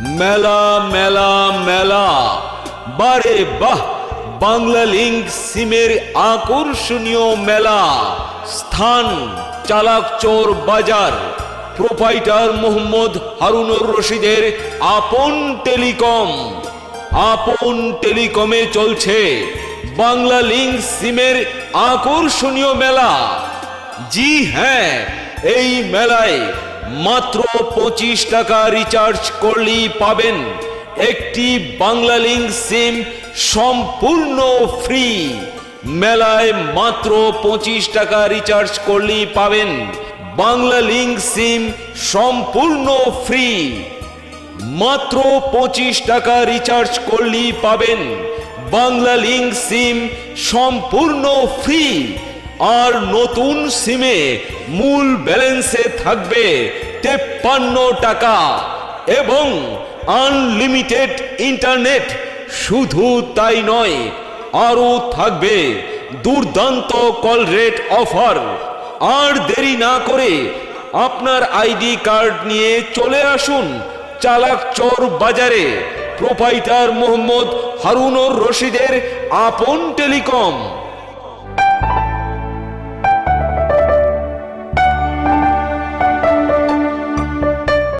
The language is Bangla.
মেলা মেলা মেলা। বারে বাহ, বাংলা লিঙ্ক সিমের আকর্ষণীয় মেলা। স্থান চালাকচোর বাজার। প্রোপাইটার মোহাম্মদ হারুনুর রশিদের আপন টেলিকম। আপন টেলিকমে চলছে বাংলা লিঙ্ক সিমের আকর্ষণীয় মেলা। জি হ্যাঁ এই মেলায় মাত্র পঁচিশ টাকা রিচার্জ করলেই পাবেন একটি বাংলা লিঙ্ক সিম সম্পূর্ণ ফ্রি মেলায় মাত্র পঁচিশ টাকা রিচার্জ করলেই পাবেন বাংলা লিঙ্ক সিম সম্পূর্ণ ফ্রি মাত্র পঁচিশ টাকা রিচার্জ করলেই পাবেন বাংলা লিঙ্ক সিম সম্পূর্ণ ফ্রি আর নতুন সিমে মূল ব্যালেন্সে থাকবে তেপ্পান্ন টাকা এবং আনলিমিটেড ইন্টারনেট শুধু তাই নয়, আরও থাকবে দুর্দান্ত কল রেট অফার। আর দেরি না করে আপনার আইডি কার্ড নিয়ে চলে আসুন চালাক চর বাজারে। প্রোপাইটার মোহাম্মদ হারুনুর রশিদের আপন টেলিকম।